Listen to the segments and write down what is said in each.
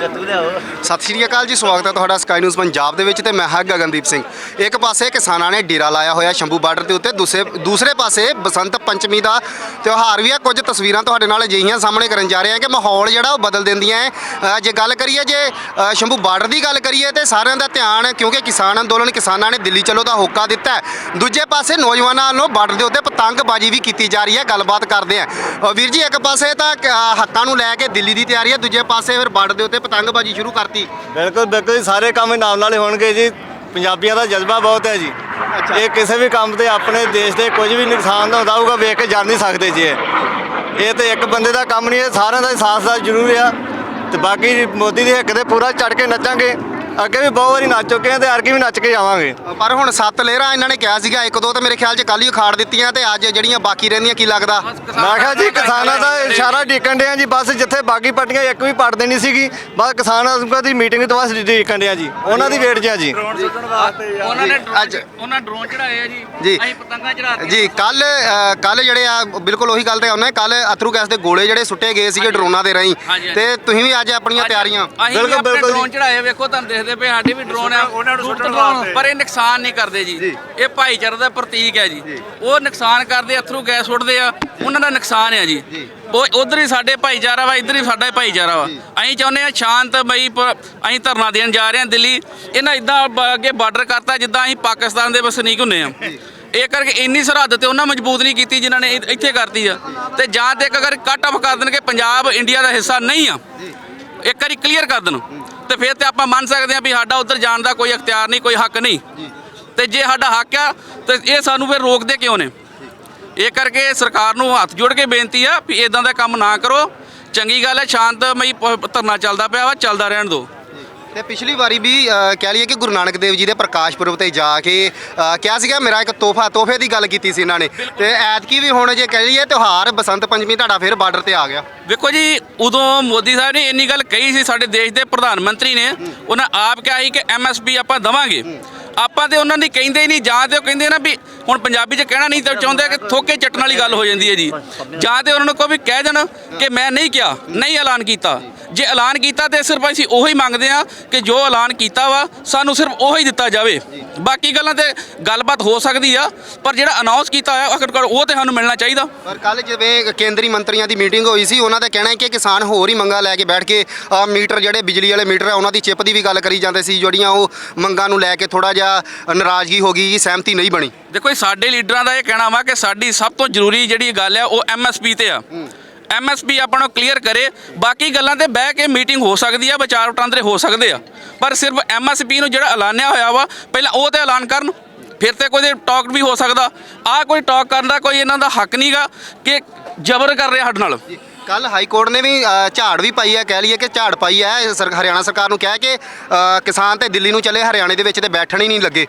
ਸਤਿ ਸ਼੍ਰੀ ਅਕਾਲ ਜੀ ਸਵਾਗਤ ਹੈ ਤੁਹਾਡਾ ਸਕਾਈ ਨਿਊਜ਼ ਪੰਜਾਬ ਦੇ ਵਿੱਚ ਤੇ ਮੈਂ ਹਾਂ ਗਗਨਦੀਪ ਸਿੰਘ। ਇੱਕ ਪਾਸੇ ਕਿਸਾਨਾਂ ਨੇ ਡੇਰਾ ਲਾਇਆ ਹੋਇਆ ਸ਼ੰਭੂ ਬਾਰਡਰ ਦੇ ਉੱਤੇ ਦੂਸਰੇ ਦੂਸਰੇ ਪਾਸੇ ਬਸੰਤ ਪੰਚਮੀ ਦਾ ਤਿਉਹਾਰ ਵੀ ਹੈ ਕੁਝ ਤਸਵੀਰਾਂ ਤੁਹਾਡੇ ਨਾਲ ਅਜਿਹੀਆਂ ਸਾਹਮਣੇ ਕਰਨ ਜਾ ਰਹੇ ਹਾਂ ਕਿ ਮਾਹੌਲ ਜਿਹੜਾ ਉਹ ਬਦਲ ਦਿੰਦੀਆਂ ਹੈ ਜੇ ਗੱਲ ਕਰੀਏ ਜੇ ਅ, ਸ਼ੰਭੂ ਬਾਰਡਰ ਦੀ ਗੱਲ ਕਰੀਏ ਤੇ ਸਾਰਿਆਂ ਦਾ ਧਿਆਨ ਕਿਉਂਕਿ ਕਿਸਾਨ ਅੰਦੋਲਨ ਕਿਸਾਨਾਂ ਨੇ ਦਿੱਲੀ ਚਲੋ ਦਾ ਹੋਕਾ ਦਿੱਤਾ ਹੈ ਦੂਜੇ ਪਾਸੇ ਨੌਜਵਾਨਾਂ ਵੱਲੋਂ ਬਾਰਡਰ ਦੇ ਉੱਤੇ ਪਤੰਗਬਾਜ਼ੀ ਵੀ ਕੀਤੀ ਜਾ ਰਹੀ ਹੈ ਗੱਲਬਾਤ ਕਰਦੇ ਹਾਂ ਅ, ਵੀਰ ਜੀ ਇੱਕ ਪਾਸੇ ਤਾਂ ਅ, ਹੱਕਾਂ ਨੂੰ ਲੈ ਕੇ ਦਿੱਲੀ ਦੀ ਤਿਆਰੀ ਹੈ ਦੂਜੇ ਪਾਸੇ ਫਿਰ ਬਾਰਡਰ ਦੇ ਉੱਤੇ ਪਤੰਗਬਾਜ਼ੀ ਸ਼ੁਰੂ ਕਰਤੀ। ਬਿਲਕੁਲ ਬਿਲਕੁਲ ਜੀ, ਸਾਰੇ ਕੰਮ ਨਾਲ ਨਾਲ ਹੀ ਹੋਣਗੇ ਜੀ। ਪੰਜਾਬੀਆਂ ਦਾ ਜਜ਼ਬਾ ਬਹੁਤ ਹੈ ਜੀ। ਇਹ ਕਿਸੇ ਵੀ ਕੰਮ ਤੇ ਆਪਣੇ ਦੇਸ਼ ਦੇ ਕੁਝ ਵੀ ਨੁਕਸਾਨ ਹੁੰਦਾ ਹੋਊਗਾ ਵੇਖ ਕੇ ਜਾਣ ਨਹੀਂ ਸਕਦੇ ਜੀ ਇਹ। ਇਹ ਤੇ ਇੱਕ ਬੰਦੇ ਦਾ ਕੰਮ ਨਹੀਂ ਹੈ ਸਾਰਿਆਂ ਦਾ ਸਾਥ ਸਾਥ ਜ਼ਰੂਰ ਆ। ਤੇ ਬਾਕੀ ਮੋਦੀ ਦੇ ਹੱਕ ਤੇ ਪੂਰਾ ਚੜ ਕੇ ਨੱਚਾਂਗੇ। ਅੱਗੇ ਵੀ ਬਹੁਤ ਵਾਰੀ ਨੱਚ ਚੁੱਕੇ ਆ ਤੇ ਅਰਕੀ ਵੀ ਨੱਚ ਕੇ ਜਾਵਾਂਗੇ। ਪਰ ਹੁਣ ਸੱਤ ਲੇਅਰਾਂ ਇਹਨਾਂ ਨੇ ਕਿਹਾ ਸੀਗਾ ਦੋ ਤਾਂ ਮੇਰੇ ਖਿਆਲ 'ਚ ਕੱਲ ਹੀ ਉਖਾੜ ਦਿੱਤੀਆਂ ਤੇ ਅੱਜ ਜਿਹੜੀਆਂ ਬਾਕੀ ਰਹਿੰਦੀਆਂ ਕੀ ਲੱਗਦਾ ਮੈਂ ਕਿਹਾ ਜੀ ਕਿਸਾਨਾਂ ਦਾ ਇਸ਼ਾਰਾ ਡੀਕਣ ਡਿਆ ਜੀ ਬਸ ਜਿੱਥੇ ਬਾਗੀ ਪੱਟੀਆਂ ਇੱਕ ਵੀ ਪੜ ਦੇਣੀ ਸੀਗੀ ਬਸ ਕਿਸਾਨਾਂ ਦੀ ਮੀਟਿੰਗ ਤੋਂ ਬਾਅਦ ਡੀਕਣ ਡਿਆ ਜੀ ਉਹਨਾਂ ਦੀ ਵੇਟ 'ਚ ਆ ਜੀ ਉਹਨਾਂ ਨੇ ਅੱਜ- ਉਹਨਾਂ ਡਰੋਨ ਚੜਾਏ ਆ ਜੀ ਜੀ। ਅਸੀਂ ਪਤੰਗਾਂ ਚੜਾਤੀਆਂ ਜੀ ਕੱਲ ਕੱਲ ਜਿਹੜੇ ਆ ਬਿਲਕੁਲ ਉਹੀ ਗੱਲ ਤੇ ਆਉਣਾ ਕੱਲ ਅਥਰੂ ਗੈਸ ਦੇ ਗੋਲੇ ਜਿਹੜੇ ਸੁੱਟੇ ਗਏ ਸੀਗੇ ਡਰੋਨਾਂ ਦੇ ਰਾਹੀਂ। ਤੇ ਤੁਸੀਂ ਵੀ ਅੱਜ ਆਪਣੀਆਂ ਤਿਆਰੀਆਂ ਬਿਲਕੁਲ, ਬਿਲਕੁਲ। ਡਰੋਨ ਚੜਾਏ ਵੇਖੋ ਤੁਹਾਨੂੰ ਦੇਖਦੇ ਪਏ ਸਾਡੇ ਵੀ ਡਰੋਨ ਆ ਉਹਨਾਂ ਨੂੰ ਸੁੱਟਣ drone, ਵਾਸਤੇ। ਪਰ ਇਹ ਨੁਕਸਾਨ ਨਹੀਂ ਕਰਦੇ ਜੀ ਜੀ। ਇਹ ਭਾਈਚਾਰੇ ਦਾ ਪ੍ਰਤੀਕ ਹੈ ਜੀ। ਉਹ ਨੁਕਸਾਨ ਕਰਦੇ ਅਥਰੂ ਗੈਸ ਸੁੱਟਦੇ ਆ ਉਹਨਾਂ ਦਾ ਨੁਕਸਾਨ ਹੈ ਜੀ। ਉਹ ਉਧਰ ਹੀ ਸਾਡੇ ਭਾਈਚਾਰਾ ਵਾ ਇੱਧਰ ਹੀ ਸਾਡਾ ਭਾਈਚਾਰਾ ਵਾ। ਅਸੀਂ ਚਾਹੁੰਦੇ ਆ ਸ਼ਾਂਤਮਈ ਪ- ਅਸੀਂ ਧਰਨਾ ਦੇਣ ਜਾ ਰਹੇ ਹਾਂ ਦਿੱਲੀ। ਇਹਨਾਂ ਇਦਾਂ ਅੱਗੇ ਬਾਰਡਰ ਕਰਤਾ ਜਿੱਦਾਂ ਅਸੀਂ ਪਾਕਿਸਤਾਨ ਦੇ ਵਸਨੀਕ ਹੁੰਨੇ ਆ ਇਹ ਕਰਕੇ ਇੰਨੀ ਸਰਹੱਦ ਤੇ ਉਹਨਾਂ ਮਜ਼ਬੂਤ ਨਹੀਂ ਕੀਤੀ ਜਿਨ੍ਹਾਂ ਨੇ ਇੱਥੇ ਕਰਤੀ ਆ। ਤੇ ਜਾਂ ਤੇ ਇੱਕ ਅਗਰ ਕੱਟ ਆਫ ਕਰ ਦੇਣ ਕਿ ਪੰਜਾਬ ਇੰਡੀਆ ਦਾ ਹਿੱਸਾ ਨਹੀਂ ਆ। ਇੱਕ ਵਾਰੀ ਕਲੀਅਰ ਕਰ ਦੇਣ। ਤੇ ਫਿਰ ਤੇ ਆਪਾਂ ਮੰਨ ਸਕਦੇ ਹਾਂ ਵੀ ਸਾਡਾ ਉੱਧਰ ਜਾਣ ਦਾ ਕੋਈ ਅਖਤਿਆਰ ਨਹੀਂ ਕੋਈ ਹੱਕ ਨਹੀਂ। ਤੇ ਜੇ ਸਾਡਾ ਹੱਕ ਆ ਤੇ ਇਹ ਸਾਨੂੰ ਫਿਰ ਰੋਕਦੇ ਕਿਉਂ ਨੇ? ਇਹ ਕਰਕੇ ਸਰਕਾਰ ਨੂੰ ਹੱਥ ਜੋੜ ਕੇ ਬੇਨਤੀ ਆ ਵੀ ਇਦਾਂ ਦਾ ਕੰਮ ਨਾ ਕਰੋ। ਚੰਗੀ ਗੱਲ ਹੈ ਸ਼ਾਂਤਮਈ ਧਰਨਾ ਚੱਲਦਾ ਪਿਆ ਵਾ ਚੱਲਦਾ ਰਹਿਣ ਦਿਓ। ਤੇ ਪਿਛਲੀ ਵਾਰੀ ਵੀ ਕਹਿ ਲਈਏ ਕਿ ਗੁਰੂ ਨਾਨਕ ਦੇਵ ਜੀ ਦੇ ਪ੍ਰਕਾਸ਼ ਪੁਰਬ ਤੇ ਜਾ ਕੇ ਕਿਹਾ ਸੀਗਾ ਮੇਰਾ ਇੱਕ ਤੋਹਫਾ ਤੋਹਫੇ ਦੀ ਗੱਲ ਕੀਤੀ ਸੀ ਇਹਨਾਂ ਨੇ। ਤੇ ਐਤਕੀ ਵੀ ਹੁਣ ਜੇ ਕਹਿ ਲਈਏ ਤਿਉਹਾਰ ਬਸੰਤ ਪੰਚਮੀ ਤੁਹਾਡਾ ਫਿਰ ਬਾਰਡਰ ਤੇ ਆ ਗਿਆ। ਵੇਖੋ ਜੀ ਉਦੋਂ ਮੋਦੀ ਸਾਹਿਬ ਨੇ ਇੰਨੀ ਗੱਲ ਕਹੀ ਸੀ ਸਾਡੇ ਦੇਸ਼ ਦੇ ਪ੍ਰਧਾਨ ਮੰਤਰੀ ਨੇ ਉਹਨਾਂ ਆਪ ਕਿਹਾ ਸੀ ਕਿ ਐਮਐਸਪੀ ਆਪਾਂ ਦਵਾਂਗੇ। ਆਪਾਂ ਤੇ ਉਹਨਾਂ ਦੀ ਕਹਿੰਦੇ ਹੀ ਨਹੀਂ ਜਾਂ ਤੇ ਉਹ ਕਹਿੰਦੇ ਨਾ ਵੀ ਹੁਣ ਪੰਜਾਬੀ 'ਚ ਕਹਿਣਾ ਨਹੀਂ ਤਾਂ ਚਾਹੁੰਦੇ ਕਿ ਥੋਕੇ ਚੱਟਣ ਵਾਲੀ ਗੱਲ ਹੋ ਜਾਂਦੀ ਹੈ ਜੀ। ਜਾਂ ਤੇ ਉਹਨਾਂ ਨੂੰ ਕੋਈ ਵੀ ਕਹਿ ਦੇਣ ਕਿ ਮੈਂ ਨਹੀਂ ਕਿਹਾ ਨਹੀਂ ਐਲਾਨ ਕੀਤਾ। ਜੇ ਐਲਾਨ ਕੀਤਾ ਤੇ ਸਿਰਫ ਅਸੀਂ ਉਹੀ ਮੰਗਦੇ ਆ ਕਿ ਜੋ ਐਲਾਨ ਕੀਤਾ ਵਾ ਸਾਨੂੰ ਸਿਰਫ ਉਹੀ ਦਿੱਤਾ ਜਾਵੇ। ਬਾਕੀ ਗੱਲਾਂ ਤੇ ਗੱਲਬਾਤ ਹੋ ਸਕਦੀ ਆ ਪਰ ਜਿਹੜਾ ਅਨਾਉਂਸ ਕੀਤਾ ਹੋਇਆ ਆਖਿਰਕਾਰ ਉਹ ਤੇ ਸਾਨੂੰ ਮਿਲਣਾ ਚਾਹੀਦਾ। ਪਰ ਕੱਲ ਜਿਵੇਂ ਕੇਂਦਰੀ ਮੰਤਰੀਆਂ ਦੀ ਮੀਟਿੰਗ ਹੋਈ ਸੀ ਉਹਨਾਂ ਦਾ ਕਹਿਣਾ ਹੈ ਕਿ ਕਿਸਾਨ ਹੋਰ ਹੀ ਮੰਗਾਂ ਲੈ ਕੇ ਬੈਠ ਕੇ ਅ, ਮੀਟਰ ਜਿਹੜੇ ਬਿਜਲੀ ਵਾਲੇ ਮੀਟਰ ਆ ਉਹਨਾਂ ਦੀ ਚਿੱਪ ਦੀ ਵੀ ਗੱਲ ਕਰੀ ਜਾਂਦੇ ਸੀ ਜਿਹੜੀਆਂ ਉਹ ਮੰਗਾਂ ਨੂੰ ਲੈ ਕੇ ਥੋੜਾ ਜਿਹਾ ਨਾਰਾਜ਼ਗੀ ਹੋ ਗਈ ਸਹਿਮਤੀ ਨਹੀਂ ਬਣੀ। ਦੇਖੋ ਇਹ ਸਾਡੇ ਲੀਡਰਾਂ ਦਾ ਇਹ ਕਹਿਣਾ ਵਾ ਕਿ ਸਾਡੀ ਸਭ ਤੋਂ ਜ਼ਰੂਰੀ ਜਿਹੜੀ ਗੱਲ ਆ ਉਹ ਐਮਐਸਪੀ ਤੇ ਆ। ਐਮਐਸਪੀ ਆਪਾਂ ਨੂੰ ਕਲੀਅਰ ਕਰੇ ਬਾਕੀ ਗੱਲਾਂ ਤੇ ਬਹਿ ਕੇ ਮੀਟਿੰਗ ਹੋ ਸਕਦੀ ਆ ਵਿਚਾਰ ਵਟਾਂਦਰੇ ਹੋ ਸਕਦੇ ਆ। ਪਰ ਸਿਰਫ ਐਮਐਸਪੀ ਨੂੰ ਜਿਹੜਾ ਐਲਾਨਿਆ ਹੋਇਆ ਵਾ ਪਹਿਲਾਂ ਉਹ ਤੇ ਐਲਾਨ ਕਰਨ ਫਿਰ ਤੇ ਕੋਈ ਟਾਕ ਵੀ ਹੋ ਸਕਦਾ। ਆ ਕੋਈ ਟਾਕ ਕਰਨ ਦਾ ਕੋਈ ਇਹਨਾਂ ਦਾ ਹੱਕ ਨਹੀਂਗਾ ਕਿ ਜ਼ਬਰ ਕਰ ਰਿਹਾ ਸਾਡੇ ਨਾਲ। ਕੱਲ ਹਾਈ ਕੋਰਟ ਨੇ ਵੀ ਅ, ਝਾੜ ਵੀ ਪਾਈ ਹੈ ਕਹਿ ਲਈਏ ਕਿ ਝਾੜ ਪਾਈ ਹੈ। ਸਰ ਹਰਿਆਣਾ ਸਰਕਾਰ ਨੂੰ ਕਹਿ ਕੇ ਅ, ਕਿਸਾਨ ਤੇ ਦਿੱਲੀ ਨੂੰ ਚਲੇ ਹਰਿਆਣੇ ਦੇ ਵਿੱਚ ਤੇ ਬੈਠਣ ਹੀ ਨਹੀਂ ਲੱਗੇ।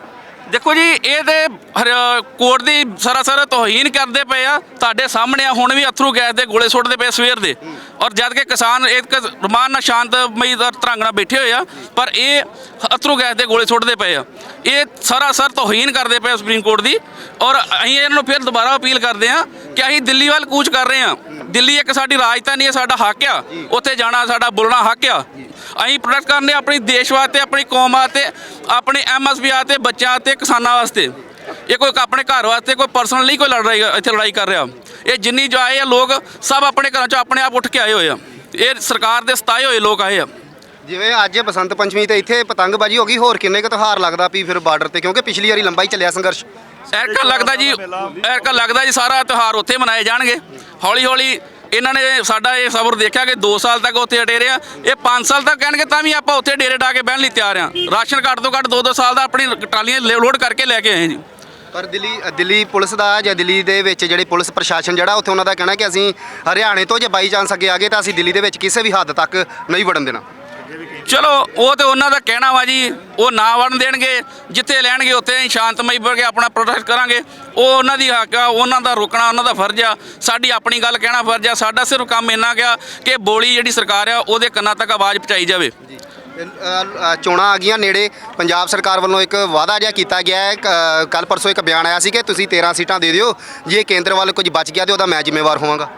ਦੇਖੋ ਜੀ ਇਹ ਤੇ ਹਰ- ਕੋਰਟ ਦੀ ਸਰਾਸਰ ਤੋਹੀਨ ਕਰਦੇ ਪਏ ਆ। ਤੁਹਾਡੇ ਸਾਹਮਣੇ ਆ ਹੁਣ ਵੀ ਅਥਰੂ ਗੈਸ ਦੇ ਗੋਲੇ ਸੁੱਟਦੇ ਪਏ ਸਵੇਰ ਦੇ। ਔਰ ਜਦ ਕਿ ਕਿਸਾਨ ਇੱਕ ਰਮਾਨ ਨਾਲ ਸ਼ਾਂਤਮਈ ਦਾ ਤਰੰਗ ਨਾਲ ਬੈਠੇ ਹੋਏ ਆ ਪਰ ਇਹ ਅਥਰੂ ਗੈਸ ਦੇ ਗੋਲੇ ਸੁੱਟਦੇ ਪਏ ਆ। ਇਹ ਸਰਾਸਰ ਤੋਹੀਨ ਕਰਦੇ ਪਏ ਆ ਸੁਪਰੀਮ ਕੋਰਟ ਦੀ। ਔਰ ਅਸੀਂ ਇਹਨਾਂ ਨੂੰ ਫਿਰ ਦੁਬਾਰਾ ਅਪੀਲ ਕਰਦੇ ਆ ਕਿ ਅਸੀਂ ਦਿੱਲੀ ਵੱਲ ਕੂਚ ਕਰ ਰਹੇ ਆ। ਦਿੱਲੀ ਇੱਕ ਸਾਡੀ ਰਾਜਧਾਨੀ ਹੈ ਸਾਡਾ ਹੱਕ ਆ। ਉੱਥੇ ਜਾਣਾ ਸਾਡਾ ਬੋਲਣਾ ਹੱਕ ਆ। ਅਸੀਂ ਪ੍ਰੋਟੈਕਟ ਕਰਨੇ ਆਪਣੀ ਦੇਸ਼ ਵਾਸਤੇ ਆਪਣੀ ਕੌਮ ਵਾਸਤੇ ਆਪਣੇ ਐਮਐਸਪੀ ਵਾਸਤੇ ਬੱਚਿਆਂ ਵਾਸਤੇ ਕਿਸਾਨਾਂ ਵਾਸਤੇ। ਇਹ ਕੋਈ ਆਪਣੇ ਘਰ ਵਾਸਤੇ ਕੋਈ ਪਰਸਨਲ ਨਹੀਂ ਕੋਈ ਲੜ ਰਹੀ ਇੱਥੇ ਲੜਾਈ ਕਰ ਰਿਹਾ। ਇਹ ਜਿੰਨੀ ਜੋ ਆਏ ਆ ਲੋਕ ਸਭ ਆਪਣੇ ਘਰਾਂ ਚੋਂ ਆਪਣੇ ਆਪ ਉੱਠ ਕੇ ਆਏ ਹੋਏ ਆ। ਇਹ ਸਰਕਾਰ ਦੇ ਸਤਾਏ ਹੋਏ ਲੋਕ ਆਏ ਆ। ਜਿਵੇਂ ਅੱਜ ਬਸੰਤ ਪੰਚਮੀ ਤੇ ਇੱਥੇ ਪਤੰਗਬਾਜ਼ੀ ਹੋ ਗਈ ਹੋਰ ਕਿੰਨੇ ਕੁ ਤਿਉਹਾਰ ਲੱਗਦਾ ਵੀ ਫਿਰ ਬਾਰਡਰ ਤੇ? ਕਿਉਂਕਿ ਪਿਛਲੀ ਵਾਰੀ ਲੰਬਾ ਹੀ ਚੱਲਿਆ ਸੰਘਰਸ਼। ਐਰਕਾ ਲੱਗਦਾ ਜੀ ਐਰਕਾ ਲੱਗਦਾ ਜੀ ਸਾਰਾ ਤਿਉਹਾਰ ਉੱਥੇ ਮਨਾਏ ਜਾਣਗੇ। ਹੌਲੀ ਹੌਲੀ ਇਹਨਾਂ ਨੇ ਸਾਡਾ ਇਹ ਸਬਰ ਦੇਖਿਆ ਕਿ 2 ਸਾਲ ਤੱਕ ਉੱਥੇ ਅਟੇ ਰਿਹਾ। ਇਹ 5 ਸਾਲ ਤੱਕ ਕਹਿਣਗੇ ਤਾਂ ਵੀ ਆਪਾਂ ਉੱਥੇ ਡੇਰੇ ਡਾ ਕੇ ਬਹਿਣ ਲਈ ਤਿਆਰ ਆ ਰਾਸ਼ਨ ਘੱਟ ਤੋਂ ਘੱਟ 2-2 ਸਾਲ ਦਾ ਆਪਣੀ ਟਰਾਲੀਆਂ ਲੋਡ ਕਰਕੇ ਲੈ ਕੇ ਆਏ ਜੀ। ਪਰ ਦਿੱਲੀ ਦਿੱਲੀ ਪੁਲਿਸ ਦਾ ਜਾਂ ਦਿੱਲੀ ਦੇ ਵਿੱਚ ਜਿਹੜੇ ਪੁਲਿਸ ਪ੍ਰਸ਼ਾਸਨ ਜਿਹੜਾ ਉੱਥੇ ਉਹਨਾਂ ਦਾ ਕਹਿਣਾ ਕਿ ਅਸੀਂ ਹਰਿਆਣੇ ਤੋਂ ਜੇ ਬਾਈ ਚਾਂਸ ਅੱਗੇ ਆ ਗਏ ਤਾਂ ਅਸੀਂ ਦਿੱਲੀ ਦੇ ਵਿੱਚ ਕਿਸੇ ਵੀ ਹੱਦ ਤੱਕ ਨਹੀਂ ਵੜਨ ਦੇਣਾ। ਚਲੋ ਉਹ ਤੇ ਉਹਨਾਂ ਦਾ ਕਹਿਣਾ ਵਾ ਜੀ ਉਹ ਨਾ ਵੜਨ ਦੇਣਗੇ ਜਿੱਥੇ ਲੈਣਗੇ ਉੱਥੇ ਅਸੀਂ ਸ਼ਾਂਤਮਈ ਬਣ ਕੇ ਆਪਣਾ ਪ੍ਰੋਟੈਸਟ ਕਰਾਂਗੇ। ਉਹ ਉਹਨਾਂ ਦੀ ਹੱਕ ਆ ਉਹਨਾਂ ਦਾ ਰੋਕਣਾ ਉਹਨਾਂ ਦਾ ਫਰਜ਼ ਆ। ਸਾਡੀ ਆਪਣੀ ਗੱਲ ਕਹਿਣਾ ਫਰਜ਼ ਆ ਸਾਡਾ ਸਿਰਫ ਕੰਮ ਇੰਨਾ ਗਿਆ ਕਿ ਬੋਲੀ ਜਿਹੜੀ ਸਰਕਾਰ ਆ ਉਹਦੇ ਕੰਨਾਂ ਤੱਕ ਆਵਾਜ਼ ਪਹੁੰਚਾਈ ਜਾਵੇ। ਚੋਣਾਂ ਆ ਗਈਆਂ ਨੇੜੇ ਪੰਜਾਬ ਸਰਕਾਰ ਵੱਲੋਂ ਇੱਕ ਵਾਅਦਾ ਜਿਹਾ ਕੀਤਾ ਗਿਆ ਹੈ। ਕੱਲ ਪਰਸੋਂ ਇੱਕ ਬਿਆਨ ਆਇਆ ਸੀ ਕਿ ਤੁਸੀਂ 13 ਸੀਟਾਂ ਦੇ ਦਿਓ ਜੇ ਕੇਂਦਰ ਵੱਲ ਕੁਝ ਬਚ ਗਿਆ ਤੇ ਉਹਦਾ ਮੈਂ ਜ਼ਿੰਮੇਵਾਰ ਹੋਵਾਂਗਾ।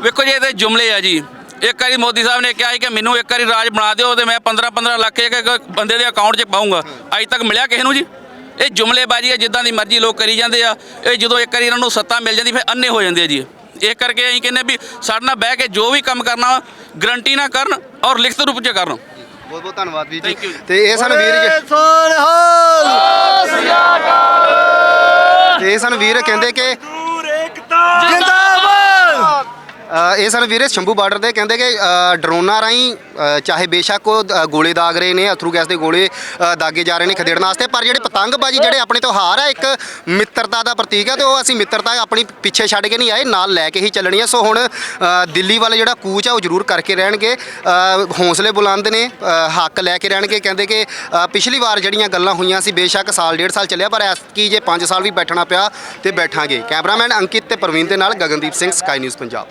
ਵੇਖੋ ਜੀ ਇਹਦੇ ਜੁਮਲੇ ਆ ਜੀ। ਇੱਕ ਵਾਰੀ ਮੋਦੀ ਸਾਹਿਬ ਨੇ ਕਿਹਾ ਸੀ ਕਿ ਮੈਨੂੰ ਇੱਕ ਵਾਰੀ ਰਾਜ ਬਣਾ ਦਿਓ ਤੇ ਮੈਂ 15 15 ਲੱਖ ਇੱਕ ਇੱਕ ਬੰਦੇ ਦੇ ਅਕਾਊਂਟ 'ਚ ਪਾਉਂਗਾ ਅੱਜ ਤੱਕ ਮਿਲਿਆ ਕਿਸੇ ਨੂੰ ਜੀ? ਇਹ ਜੁਮਲੇਬਾਜ਼ੀ ਹੈ ਜਿੱਦਾਂ ਦੀ ਮਰਜ਼ੀ ਲੋਕ ਕਰੀ ਜਾਂਦੇ ਆ ਇਹ ਜਦੋਂ ਇੱਕ ਵਾਰੀ ਇਹਨਾਂ ਨੂੰ ਸੱਤਾ ਮਿਲ ਜਾਂਦੀ ਫਿਰ ਅੰਨੇ ਹੋ ਜਾਂਦੇ ਆ ਜੀ। ਇਹ ਕਰਕੇ ਅਸੀਂ ਕਹਿੰਦੇ ਵੀ ਸਾਡੇ ਨਾਲ ਬਹਿ ਕੇ ਜੋ ਵੀ ਕੰਮ ਕਰਨਾ ਗਰੰਟੀ ਨਾ ਕਰਨ ਔਰ ਲਿਖਤ ਰੂਪ 'ਚ ਕਰਨ। ਬਹੁਤ ਬਹੁਤ ਧੰਨਵਾਦ ਵੀਰ ਜੀ. ਤੇ ਇਹ ਸਨ ਵੀਰ ਜੀ ਸੋਨਹਾਲ ਤੇ ਇਹ ਸਨ ਵੀਰ ਕਹਿੰਦੇ ਕਿ ਜਿੰਦਾਬਾਦ ਅ, ਇਹ ਸਨ ਵੀਰੇ ਸ਼ੰਭੂ ਬਾਰਡਰ ਦੇ ਕਹਿੰਦੇ ਕਿ ਅ, ਡਰੋਨਾਂ ਰਾਹੀਂ ਅ, ਚਾਹੇ ਬੇਸ਼ੱਕ ਉਹ ਅ, ਗੋਲੇ ਦਾਗ ਰਹੇ ਨੇ ਅਥਰੂ ਗੈਸ ਦੇ ਗੋਲੇ ਅ, ਦਾਗੇ ਜਾ ਰਹੇ ਨੇ ਖਦੇੜਨ ਵਾਸਤੇ ਪਰ ਜਿਹੜੇ ਪਤੰਗਬਾਜ਼ੀ ਜਿਹੜੇ ਆਪਣੇ ਤਿਉਹਾਰ ਆ ਇੱਕ ਮਿੱਤਰਤਾ ਦਾ ਪ੍ਰਤੀਕ ਹੈ ਤੇ ਉਹ ਅਸੀਂ ਮਿੱਤਰਤਾ ਆਪਣੀ ਪਿੱਛੇ ਛੱਡ ਕੇ ਨਹੀਂ ਆਏ ਨਾਲ ਲੈ ਕੇ ਹੀ ਚੱਲਣੀ ਹੈ ਸੋ ਹੁਣ ਅ, ਦਿੱਲੀ ਵਾਲੇ ਜਿਹੜਾ ਕੂਚ ਆ ਉਹ ਜ਼ਰੂਰ ਕਰਕੇ ਰਹਿਣਗੇ। ਅ, ਹੌਸਲੇ ਬੁਲੰਦ ਨੇ ਅ, ਹੱਕ ਲੈ ਕੇ ਰਹਿਣਗੇ। ਕਹਿੰਦੇ ਕਿ ਅ, ਪਿਛਲੀ ਵਾਰ ਜਿਹੜੀਆਂ ਗੱਲਾਂ ਹੋਈਆਂ ਸੀ ਬੇਸ਼ੱਕ ਸਾਲ ਡੇਢ ਸਾਲ ਚੱਲਿਆ ਪਰ ਐਤਕੀ ਜੇ 5 ਸਾਲ ਵੀ ਬੈਠਣਾ ਪਿਆ ਤੇ ਬੈਠਾਂਗੇ। ਕੈਮਰਾਮੈਨ ਅੰਕਿਤ ਤੇ ਪ੍ਰਵੀਨ ਦੇ ਨਾਲ ਗਗਨਦੀਪ ਸਿੰਘ ਸਕਾਈ ਨਿਊਜ਼ ਪੰਜਾਬ।